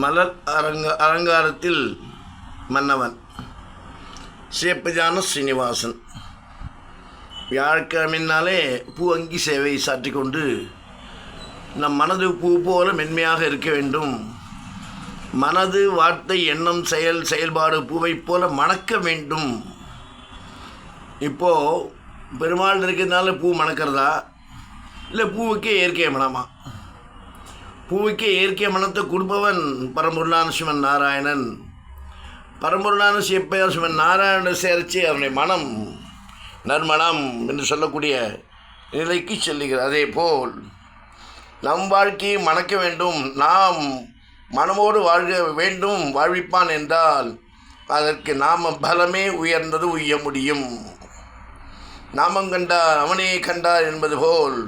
மலர் அரங்க அலங்காரத்தில் மன்னவன். சேப்பஜான ஸ்ரீனிவாசன் வியாழக்கிழமைனாலே பூ அங்கி சேவை சாற்றி கொண்டு நம் மனது பூ போல மென்மையாக இருக்க வேண்டும். மனது வார்த்தை எண்ணம் செயல் செயல்பாடு பூவைப் போல மணக்க வேண்டும். இப்போது பெருமாள் இருக்கிறதுனால பூ மணக்கிறதா? இல்லை பூவுக்கே இயற்கை மனமா பூவுக்கே இயற்கை மனத்தை கொடுப்பவன் பரம்பொருளான சிவன் நாராயணன். பரம்பொருளான சிவப்பையார் சிவன் நாராயணன் சேர்த்து அவனுடைய மனம் நர்மணம் என்று சொல்லக்கூடிய நிலைக்கு செல்லுகிறார். அதே போல் நம் வாழ்க்கையை மணக்க வேண்டும் நாம் மனமோடு வாழ்க வேண்டும் வாழ்விப்பான் என்றால் அதற்கு நாம பலமே உயர்ந்தது உய்ய முடியும். நாமம் கண்டார் அவனே கண்டார் என்பது போல்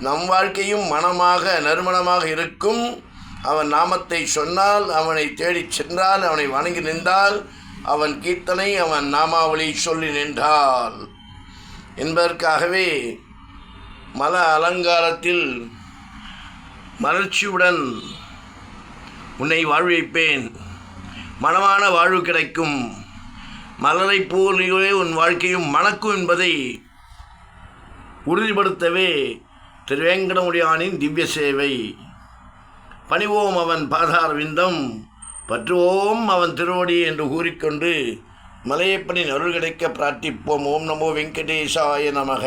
நம் வாழ்க்கையும் மனமாக நறுமணமாக இருக்கும். அவன் நாமத்தை சொன்னால் அவனை தேடிச் சென்றால் அவனை வணங்கி நின்றால் அவன் கீர்த்தனை அவன் நாமாவளி சொல்லி நின்றால். என்பதற்காகவே மல அலங்காரத்தில் மலர்ச்சியுடன் உன்னை வாழ்விப்பேன். மனமான வாழ்வு கிடைக்கும். மலரை போலவே உன் வாழ்க்கையும் மணக்கும் என்பதை உறுதிப்படுத்தவே திருவேங்கடமுடியானின் திவ்ய சேவை. பணிவோம் அவன் பாதார் விந்தம். பற்றுவோம் அவன் திருவடி என்று கூறிக்கொண்டு மலையப்பனின் அருள் கிடைக்க பிரார்த்திப்போம். ஓம் நமோ வெங்கடேசாய நமக.